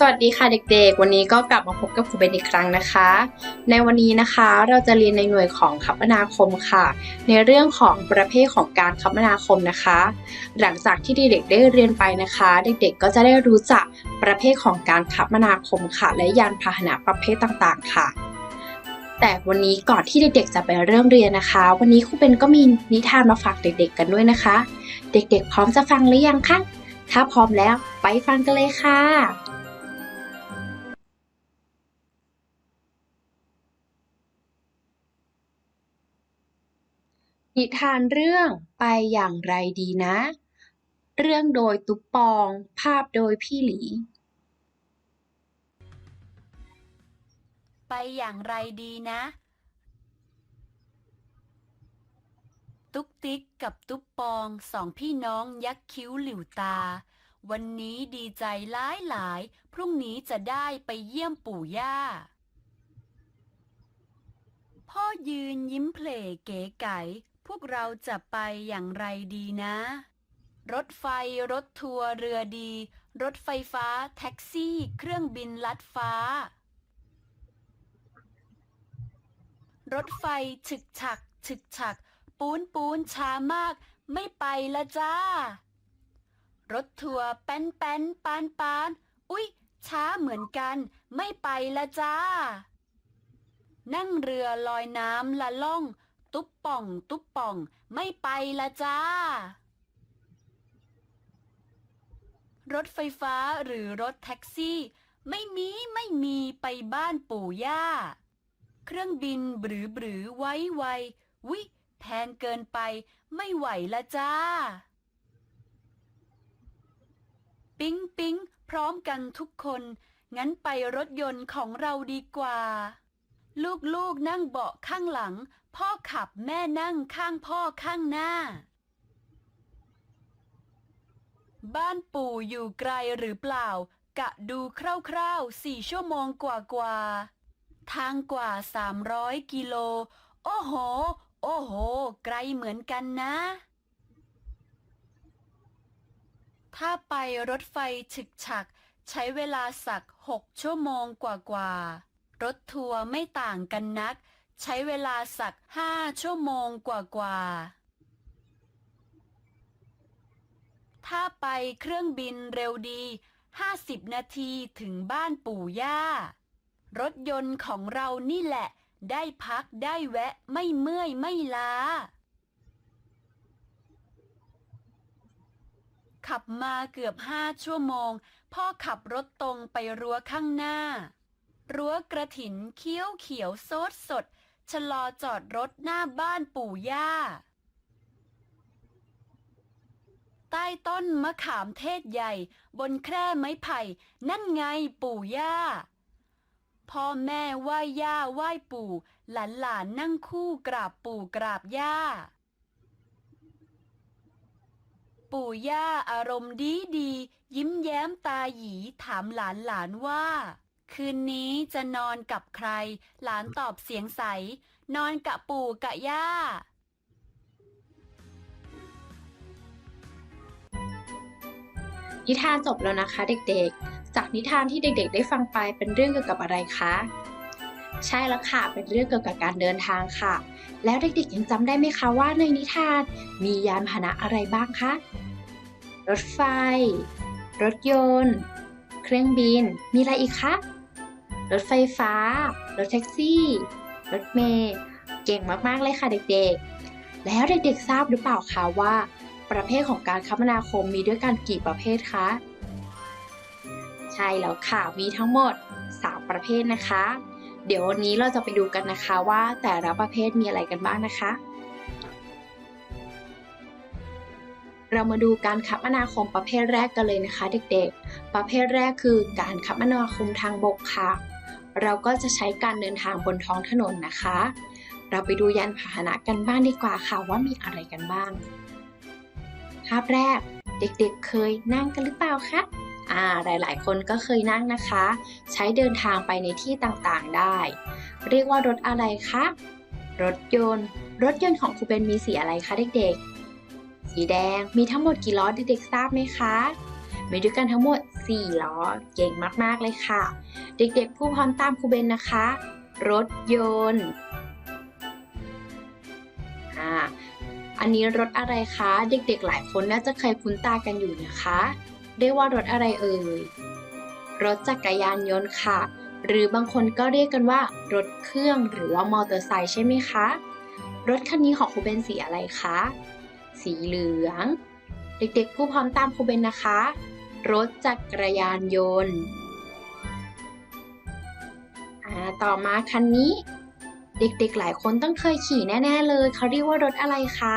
สวัสดีค่ะเด็กๆ วันนี้ก็กลับมาพบกับครูเบนอีกครั้งนะคะ ในวันนี้นะคะเราจะเรียนในหน่วยของคมนาคมค่ะ ในเรื่องของประเภทของการคมนาคมนะคะ หลังจากที่เด็กๆได้เรียนไปนะคะ เด็กๆก็จะได้รู้จักประเภทของการคมนาคมค่ะ และยานพาหนะประเภทต่างๆ ค่ะ แต่วันนี้ก่อนที่เด็กๆจะไปเริ่มเรียนนะคะ วันนี้ครูเบนก็มีนิทานมาฝากเด็ก ๆ กันด้วยนะคะ เด็กๆ พร้อมจะฟังหรือยังคะถ้าพร้อมแล้วไปฟังกันเลยค่ะ นิทานเรื่องไปอย่างไรดีนะ เรื่องโดยตุ๊กปอง ภาพโดยพี่หลี ไปอย่างไรดีนะ ตุ๊กติ๊กกับตุ๊กปองสองพี่น้องยักคิ้วหลิวตา วันนี้ดีใจหลายหลาย พรุ่งนี้จะได้ไปเยี่ยมปู่ย่า พ่อยืนยิ้มเพลเก๋ไก๋ พวกเราจะไปอย่างไรดีนะ รถไฟ รถทัวร์ เรือดี รถไฟฟ้า แท็กซี่ เครื่องบินลัดฟ้า รถไฟฉึกฉักฉึกฉัก ปูนปูนช้ามาก ไม่ไปละจ้า รถทัวร์แป้นแป้นปานปาน อุ๊ย ช้าเหมือนกัน ไม่ไปละจ้า นั่งเรือลอยน้ำละล่อง ตุ๊บป่อง ตุ๊บป่อง ไม่ไปละจ้า รถไฟฟ้าหรือรถแท็กซี่ ไม่มีไม่มีไปบ้านปู่ย่า เครื่องบินบรือบือไว้ไววิแพงเกินไป ไม่ไหวละจ้า ปิ๊งปิ๊งพร้อมกันทุกคน งั้นไปรถยนต์ของเราดีกว่า ลูกๆนั่งเบาะข้างหลัง พ่อขับแม่นั่งข้างพ่อข้างหน้า บ้านปู่อยู่ไกลหรือเปล่า กะดูคร่าวๆสี่ชั่วโมงกว่าๆ ทางกว่า300กิโล โอ้โห โอ้โห ไกลเหมือนกันนะ ถ้าไปรถไฟฉึกฉัก ใช้เวลาสัก6ชั่วโมงกว่าๆ รถทัวร์ไม่ต่างกันนัก ใช้เวลาสัก5ชั่วโมงกว่าๆ ถ้าไปเครื่องบินเร็วดี50นาทีถึงบ้านปู่ย่า รถยนต์ของเรานี่แหละ ได้พักได้แวะไม่เมื่อยไม่ล้า ขับมาเกือบห้าชั่วโมง พ่อขับรถตรงไปรั้วข้างหน้า รั้วกระถินเขียวเขียวโซดสด ชะลอจอดรถหน้าบ้านปู่ย่า ใต้ต้นมะขามเทศใหญ่ บนแคร่ไม้ไผ่ นั่นไงปู่ย่า พ่อแม่ไหว้ย่าไหว้ปู่ หลานหลานนั่งคู่กราบปู่กราบย่า ปู่ย่าอารมณ์ดีดี ยิ้มแย้มตาหยีถามหลานหลานว่า คืนนี้จะนอนกับใคร หลานตอบเสียงใส นอนกับปู่กับย่า นิทานจบแล้วนะคะเด็กๆ จากนิทานที่เด็กๆ ได้ฟังไปเป็นเรื่องเกี่ยวกับอะไรคะ ใช่แล้วค่ะ เป็นเรื่องเกี่ยวกับการเดินทางค่ะ แล้วเด็กๆยังจำได้ไหมคะว่าในนิทานมียานพาหนะอะไรบ้างคะ รถไฟ รถยนต์ เครื่องบิน มีอะไรอีกคะ รถไฟฟ้า รถแท็กซี่ รถเมล์เก่งมากๆเลยค่ะเด็กๆ แล้วเด็กๆทราบหรือเปล่าคะว่า ประเภทของการคมนาคมมีด้วยกันกี่ประเภทคะใช่แล้วค่ะมีทั้งหมด 3 ประเภทนะคะ เดี๋ยววันนี้เราจะไปดูกันนะคะว่าแต่ละประเภทมีอะไรกันบ้างนะคะ เรามาดูการคมนาคมประเภทแรกกันเลยนะคะ เด็กๆ ประเภทแรกคือการคมนาคมทางบกค่ะ เราก็จะใช้การเดินทางบนท้องถนนนะคะ เราไปดูยานพาหนะกันบ้างดีกว่าค่ะว่ามีอะไรกันบ้าง ภาพแรกเด็กๆเคยนั่งกันหรือเปล่าคะอ่าหลายๆ คนก็เคยนั่งนะคะ ใช้เดินทางไปในที่ต่างๆได้ เรียกว่ารถอะไรคะ รถยนต์ รถยนต์ของครูเบนมีสีอะไรคะเด็กๆ สีแดงมีทั้งหมดกี่ล้อเด็กๆทราบไหมคะ มีด้วยกันทั้งหมด 4ล้อ เก่งมาก ๆ เลยค่ะ เด็ก ๆ ผู้พร้อมตามครูเบนนะคะ รถยนต์อ่าอันนี้รถอะไรคะ เด็ก ๆ หลายคนน่าจะเคยคุ้นตากันอยู่นะคะ เรียกว่ารถอะไรเอ่ย รถจักรยานยนต์ค่ะ หรือบางคนก็เรียกกันว่า รถเครื่องหรือว่ามอเตอร์ไซค์ใช่ไหมคะ รถคันนี้ของครูเบนสีอะไรคะ สีเหลือง เด็ก ๆ ผู้พร้อมตามครูเบนนะคะ รถจักรยานยนต์อ่าต่อมาคันนี้ เด็กๆหลายคนต้องเคยขี่แน่ ๆ เลยเขาเรียกว่ารถอะไรคะ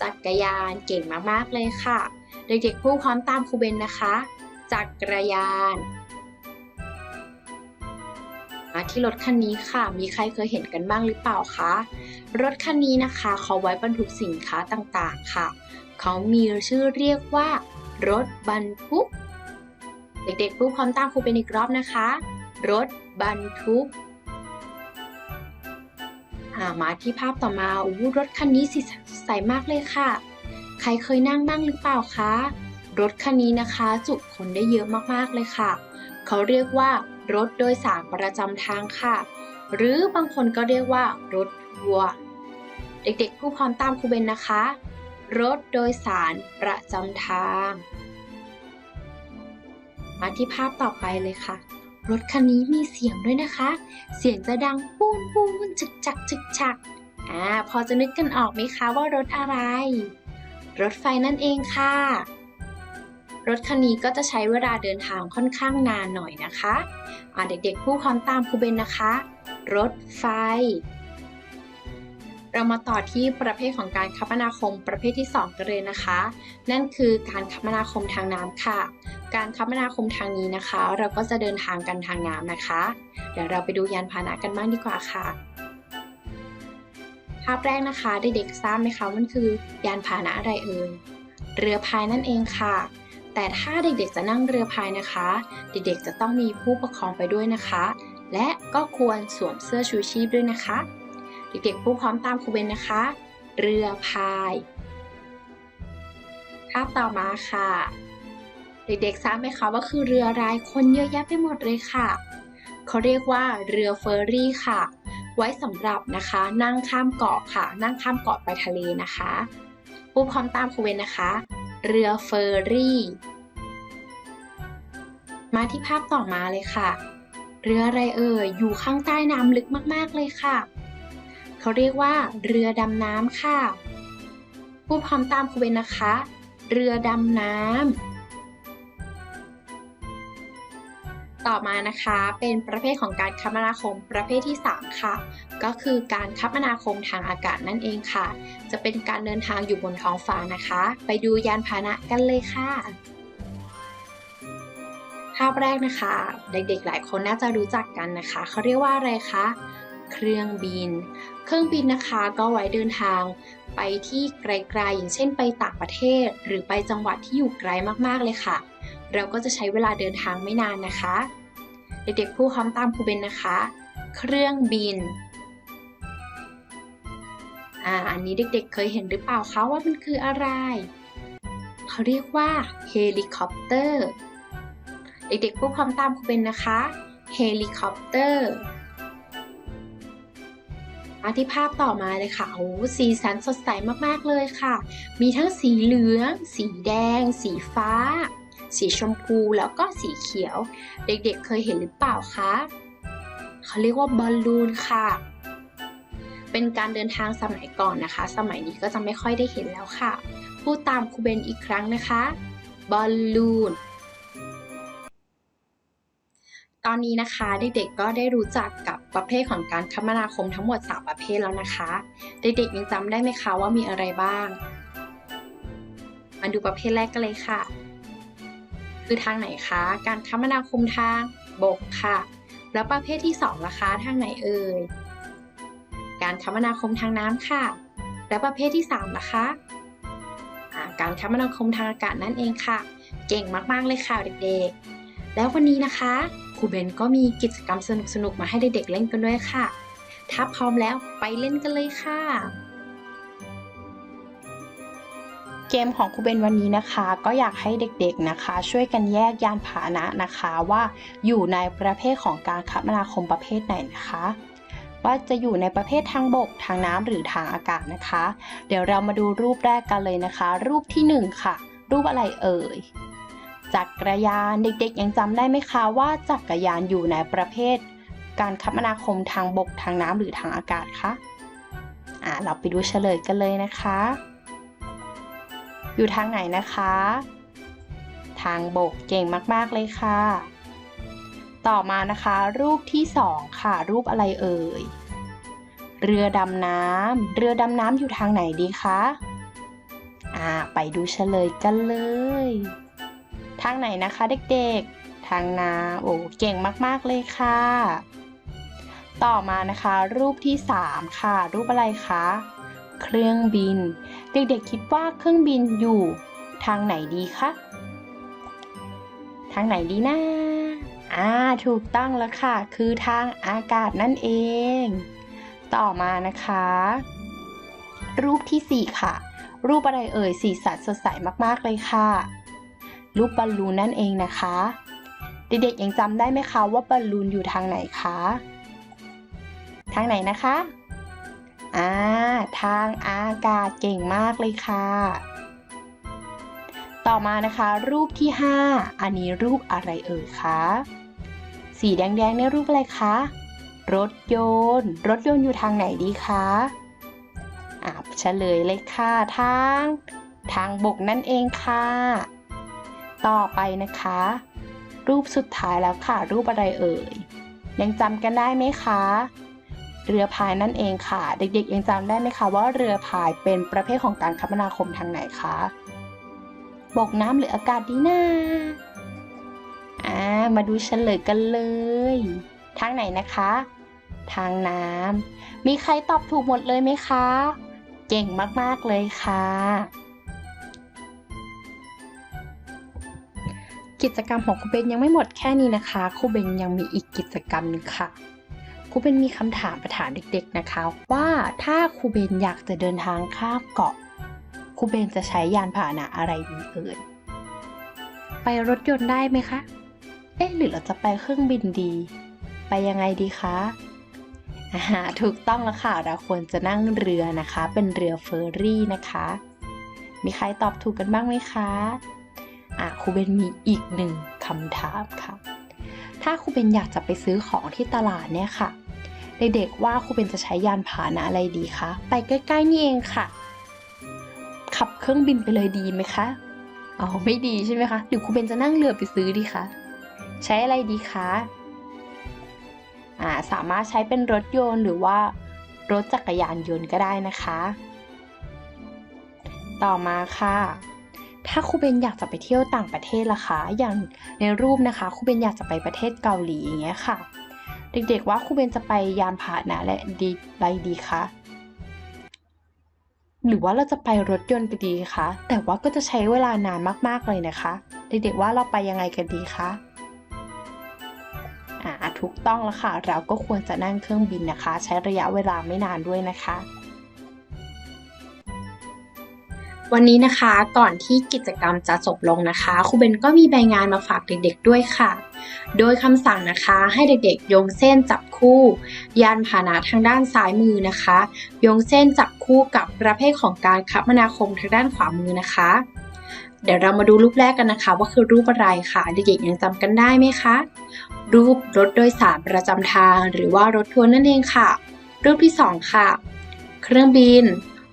จักรยานเก่งมากๆเลยค่ะ เด็กๆผู้พร้อมตามครูเบนนะคะ จักรยานมาที่รถคันนี้ค่ะ มีใครเคยเห็นกันบ้างหรือเปล่าคะ รถคันนี้นะคะ เขาไว้บรรทุกสินค้าต่างๆค่ะ เขามีชื่อเรียกว่า รถบรรทุก เด็กๆผู้พร้อมตามครูเป็นอีกรอบนะคะ รถบรรทุกามาที่ภาพต่อมาอู้รถคันนี้สีสันสดใสมากเลยค่ะ ใครเคยนั่งบ้างหรือเปล่าคะ รถคันนี้นะคะ จุคนได้เยอะมากๆเลยค่ะ เขาเรียกว่ารถโดยสารประจำทางค่ะ หรือบางคนก็เรียกว่ารถทัวร์ เด็กๆผู้พร้อมตามครูเบนนะคะ รถโดยสารประจำทาง มาที่ภาพต่อไปเลยค่ะ รถคันนี้มีเสียงด้วยนะคะ เสียงจะดังปูนปูนจึกจักจึกจักอ่าพอจะนึกกันออกไหมคะว่ารถอะไร รถไฟนั่นเองค่ะ รถคันนี้ก็จะใช้เวลาเดินทางค่อนข้างนานหน่อยนะคะ อ่าเด็กๆผู้พร้อมตามครูเบนนะคะ รถไฟ เรามาต่อที่ประเภทของการคมนาคมประเภทที่ 2 กันเลยนะคะ นั่นคือการคมนาคมทางน้ำค่ะ การคมนาคมทางนี้นะคะ เราก็จะเดินทางกันทางน้ำนะคะ เดี๋ยวเราไปดูยานพาหนะกันบ้างดีกว่าค่ะ ภาพแรกนะคะเด็กๆทราบไหมคะมันคือยานพาหนะอะไรเอ่ยเรือพายนั่นเองค่ะ แต่ถ้าเด็กๆจะนั่งเรือพายนะคะ เด็กๆจะต้องมีผู้ปกครองไปด้วยนะคะ และก็ควรสวมเสื้อชูชีพด้วยนะคะ เด็กๆผู้พร้อมตามครูเบนนะคะ เรือพายภาพต่อมาค่ะ เด็กๆทราบไหมคะว่าคือเรืออะไรคนเยอะแยะไปหมดเลยค่ะ เขาเรียกว่าเรือเฟอร์รี่ค่ะ ไว้สำหรับนะคะ นั่งข้ามเกาะค่ะ นั่งข้ามเกาะไปทะเลนะคะ ผู้พร้อมตามครูเบนนะคะ เรือเฟอร์รี่ มาที่ภาพต่อมาเลยค่ะ เรืออะไรเอ่ยอยู่ข้างใต้น้ำลึกมากๆเลยค่ะ เขาเรียกว่า เรือดำน้ำค่ะผู้พร้อมตามครูเบนนะคะ เรือดำน้ำต่อมานะคะเป็นประเภทของการคมนาคมประเภทที่ 3 ค่ะ ก็คือการคมนาคมทางอากาศนั่นเองค่ะ จะเป็นการเดินทางอยู่บนท้องฟ้านะคะ ไปดูยานพาหนะกันเลยค่ะภาพแรกนะคะ เด็กๆหลายคนน่าจะรู้จักกันนะคะ เขาเรียกว่าอะไรคะ เครื่องบิน เครื่องบินนะคะก็ไว้เดินทางไปที่ไกลๆ อย่างเช่นไปต่างประเทศ หรือไปจังหวัดที่อยู่ไกลมากๆเลยค่ะ เราก็จะใช้เวลาเดินทางไม่นานนะคะ เด็กๆผู้พร้อมตามครูเบนนะคะ เครื่องบินอ่าอันนี้เด็กๆ เคยเห็นหรือเปล่าคะว่ามันคืออะไร เขาเรียกว่าเฮลิคอปเตอร์ เด็กๆผู้พร้อมตามครูเบนนะคะ เฮลิคอปเตอร์ มาที่ภาพต่อมาเลยค่ะโอ้สีสันสดใสมากๆเลยค่ะ มีทั้งสีเหลือง สีแดง สีฟ้า สีชมพูแล้วก็สีเขียว เด็กๆเคยเห็นหรือเปล่าคะเขาเรียกว่าบอลลูนค่ะ เป็นการเดินทางสมัยก่อนนะคะ สมัยนี้ก็จะไม่ค่อยได้เห็นแล้วค่ะ พูดตามครูเบนอีกครั้งนะคะ บอลลูน ตอนนี้นะคะเด็กๆก็ได้รู้จักกับประเภทของการคมนาคมทั้งหมด 3 ประเภทแล้วนะคะ เด็กๆยังจำได้ไหมคะว่ามีอะไรบ้าง มาดูประเภทแรกกันเลยค่ะ คือทางไหนคะ การคมนาคมทางบกค่ะ แล้วประเภทที่2ล่ะคะทางไหนเอ่ย การคมนาคมทางน้ำค่ะ และประเภทที่3ล่ะคะการคมนาคมทางอากาศนั่นเองค่ะ เก่งมากๆเลยค่ะเด็กๆ แล้ววันนี้นะคะ ครูเบนก็มีกิจกรรมสนุกๆมาให้เด็กๆเล่นกันด้วยค่ะ ถ้าพร้อมแล้วไปเล่นกันเลยค่ะ เกมของครูเบนวันนี้นะคะ ก็อยากให้เด็กๆนะคะ ช่วยกันแยกยานพาหนะนะคะว่าอยู่ในประเภทของการคมนาคมประเภทไหนนะคะว่าจะอยู่ในประเภททางบก ทางน้ำหรือทางอากาศนะคะ เดี๋ยวเรามาดูรูปแรกกันเลยนะคะ รูปที่หนึ่งค่ะ รูปอะไรเอ่ย จักรยานเด็กๆยังจำได้ไหมคะว่าจักรยานอยู่ในประเภท การคมนาคมทางบกทางน้ำหรือทางอากาศคะอ่าเราไปดูเฉลยกันเลยนะคะ อยู่ทางไหนนะคะ ทางบกเก่งมากๆเลยค่ะ ต่อมานะคะ รูปที่สองค่ะ รูปอะไรเอ่ย เรือดำน้ำเรือดำน้ำอยู่ทางไหนดีคะอ่าไปดูเฉลยกันเลย ทางไหนนะคะเด็กๆ ทางนาโอ้เก่งมากๆเลยค่ะ ต่อมานะคะรูปที่สามค่ะ รูปอะไรคะเครื่องบิน เด็กๆคิดว่าเครื่องบินอยู่ ทางไหนดีคะทางไหนดีนะอ่าถูกต้องแล้วค่ะ คือทางอากาศนั่นเอง ต่อมานะคะ รูปที่สี่ค่ะ รูปอะไรเอ่ยสีสันสดใสมากๆเลยค่ะ รูปบอลลูนนั่นเองนะคะ เด็กๆยังจำได้ไหมคะว่าบอลลูนอยู่ทางไหนคะ ทางไหนนะคะอ่าทางอากาศเก่งมากเลยค่ะ ต่อมานะคะ รูปที่ 5 อันนี้รูปอะไรเอ่ยคะสีแดงๆเนี่ยรูปอะไรคะรถยนต์รถยนต์อยู่ทางไหนดีคะอ่าเฉลยเลยค่ะทาง ทางบกนั่นเองค่ะ ต่อไปนะคะ รูปสุดท้ายแล้วค่ะ รูปอะไรเอ่ยยังจำกันได้ไหมคะ เรือพายนั่นเองค่ะ เด็กๆยังจำได้ไหมคะว่าเรือพายเป็นประเภทของการคมนาคมทางไหนคะบกน้ำหรืออากาศดีนะอ่ามาดูเฉลยกันเลย ทางไหนนะคะ ทางน้ำมีใครตอบถูกหมดเลยไหมคะ เก่งมากๆเลยค่ะ กิจกรรมของครูเบนยังไม่หมดแค่นี้นะคะครูเบนยังมีอีกกิจกรรมนึงค่ะครูเบนมีคำถามมาถามเด็ก ๆนะคะ ว่าถ้าครูเบนอยากจะเดินทางข้ามเกาะครูเบนจะใช้ยานพาหนะอะไรดีเอ่ยไปรถยนต์ได้ไหมคะ เอ๊ะหรือเราจะไปเครื่องบินดี ไปยังไงดีคะอ่าถูกต้องแล้วค่ะ เราควรจะนั่งเรือนะคะ เป็นเรือเฟอร์รี่นะคะ มีใครตอบถูกกันบ้างไหมคะ อะครูเบนมีอีกหนึ่งคำถามค่ะ ถ้าครูเบนอยากจะไปซื้อของที่ตลาดเนี่ยค่ะ เด็กๆว่าครูเบนจะใช้ยานพาหนะอะไรดีคะ ไปใกล้ๆนี่เองค่ะ ขับเครื่องบินไปเลยดีไหมคะอ๋อไม่ดีใช่ไหมคะ หรือครูเบนจะนั่งเรือไปซื้อดีคะใช้อะไรดีคะอ่าสามารถใช้เป็นรถยนต์หรือว่ารถจักรยานยนต์ก็ได้นะคะ ต่อมาค่ะ ถ้าครูเบนอยากจะไปเที่ยวต่างประเทศล่ะคะ อย่างในรูปนะคะครูเบนอยากจะไปประเทศเกาหลีอย่างเงี้ยค่ะ เด็กๆว่าครูเบนจะไปยานพาหนะและดีอะไรดีคะหรือว่าเราจะไปรถยนต์ไปดีคะ แต่ว่าก็จะใช้เวลานานมากๆเลยนะคะ เด็กๆว่าเราไปยังไงกันดีคะอ่าถูกต้องแล้วค่ะ เราก็ควรจะนั่งเครื่องบินนะคะ ใช้ระยะเวลาไม่นานด้วยนะคะ วันนี้นะคะก่อนที่กิจกรรมจะจบลงนะคะครูเบนก็มีใบงานมาฝากเด็กๆด้วยค่ะ โดยคำสั่งนะคะให้เด็กๆโยงเส้นจับคู่ ยานพาหนะทางด้านซ้ายมือนะคะโยงเส้นจับคู่กับประเภทของการคมนาคมทางด้านขวามือนะคะ เดี๋ยวเรามาดูรูปแรกกันนะคะ ว่าคือรูปอะไรค่ะเด็กๆยังจำกันได้ไหมคะ รูปรถโดยสารประจำทาง หรือว่ารถทัวร์นั่นเองค่ะ รูปที่สองค่ะ เครื่องบิน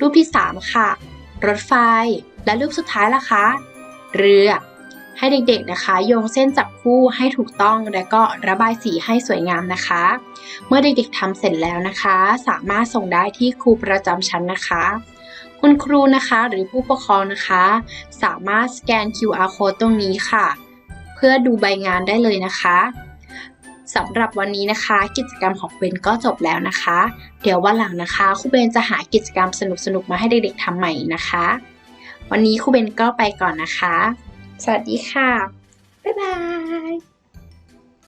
รูปที่สามค่ะ รถไฟ และรูปสุดท้ายล่ะคะ เรือ ให้เด็กๆนะคะ โยงเส้นจับคู่ให้ถูกต้องและก็ระบายสีให้สวยงามนะคะ เมื่อเด็กๆทำเสร็จแล้วนะคะ สามารถส่งได้ที่ครูประจำชั้นนะคะ คุณครูนะคะหรือผู้ปกครองนะคะ สามารถสแกน QR code ตรงนี้ค่ะ เพื่อดูใบงานได้เลยนะคะ สำหรับวันนี้นะคะ กิจกรรมของเบนก็จบแล้วนะคะ เดี๋ยววันหลังนะคะครูเบนจะหากิจกรรมสนุกๆมาให้เด็กๆทำใหม่นะคะ วันนี้ครูเบนก็ไปก่อนนะคะ สวัสดีค่ะ บ๊ายบาย